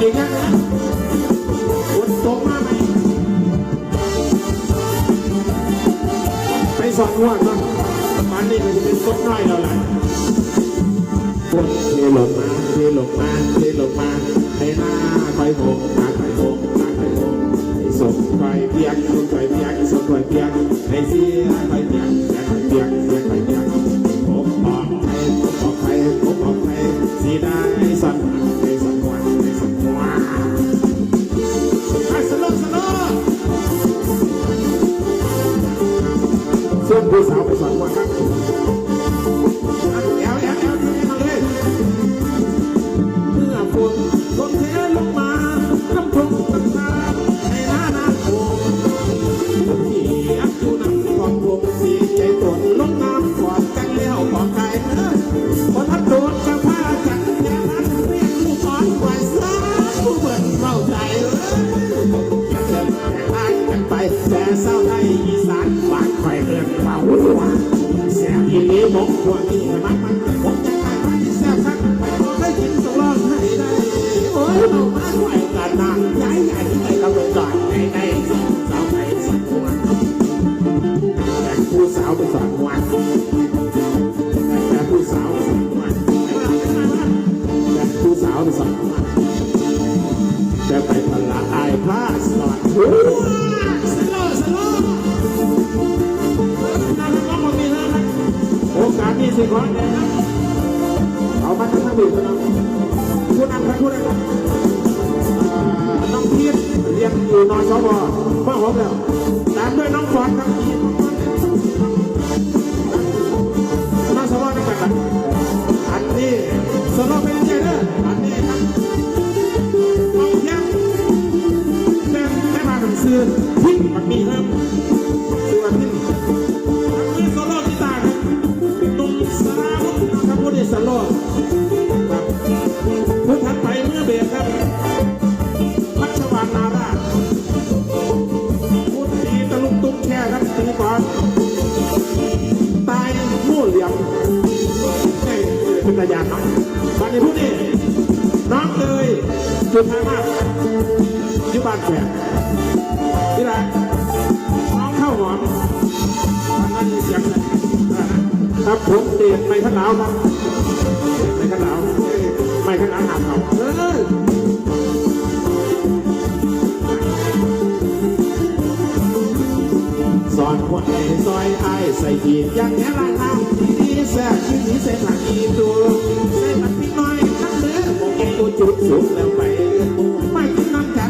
อีกยังนะฝนตกมาไหมไปสอนว่าเนาะมันนี่มันจะเป็นต้นน้อยแล้วแหละฝนเทลงมาเทลงมาเทลงมาให้หน้าคอยโบกหน้าคอยโบกหน้าคอยโบกให้ส่งคอยเปียกส่งคอยเปียกส่งคอยเปียกให้เสียคอยเปี บอีนี้มกหัวนี่มันมันผมจะขายมันที่แสบสักไปพอได้กินต้องรองให้ได้ โอ้ยเอามาไหวกันนะย้ายใหญ่ไปกำลังก่อนในในสาวไปสักวันแต่ผู้สาวไปสองวันแต่ผู้สาวไปสองวันแต่ผู้สาวไปสองวันแต่ไปพลาอายพาสอนโอ้ สนี้สิขอแนะนำเอามาทั้งนั้นเลยนะคุณนำครับคุณนำครับน้องพีทเรียนอยู่นสบมาหอมแล้วตามด้วยน้องฟอนครับน้องสบด้วยกันครับอันนี้สโลเเหลี่ยมเอ้ยเป็นตายานเนาะบันนี้พูดนี่น้องเลยจุดท้ายมากที่บ้านแฝดที่ไรน้องเข้าหอมมันนั่นเสียงเลยครับผมเตียนไปข้างหนาวครับไปข้างหนาวไม่ข้างหนาวหาเขาเออสอนคนในซอยไอ้ใส่ขีดอย่างแง่ลายน้ำที่ดีแซ่บที่ดีเส้นหลังอีตัวเส้นมันพี่น้อยทั้ง เด้อโมเกตัวจุดสูงแล้วไปเรื่อยมูไม่กินน้ำกั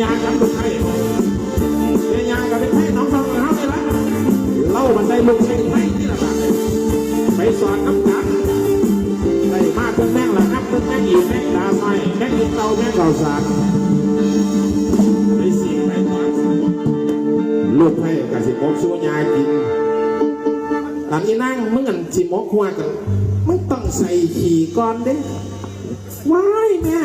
ยากับลูกไข่แม่ยากับเป็นไข่น้องทองกับเขาเลยละเล่ามันได้ลูกเป็นไข่ที่ละบาทไปสอนน้ำกันได้มาเพิ่งแม่งละนับเพิ่งแม่งอีกแม่งดาไม้แม่งกินเตาแม่งเก่าสารไปสี่ไปก่อนลูกไข่กับสิบกสู้ยายกินตอนนี้นั่งมึงกันสิมกหัวกันมึงต้องใส่ขี่ก่อนเด้ว้ายแม่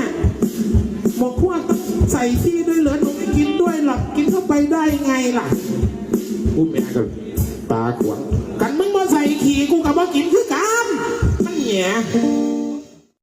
หมกขั้วต้อง ใส่ที่ด้วยเหรอหนูไม่กินด้วยหรอกกินเข้าไปได้ไงล่ะกูแม่ก็ตาขวางกันมึงมาใส่ขี่กูกับว่ากินคือกันมันแหย่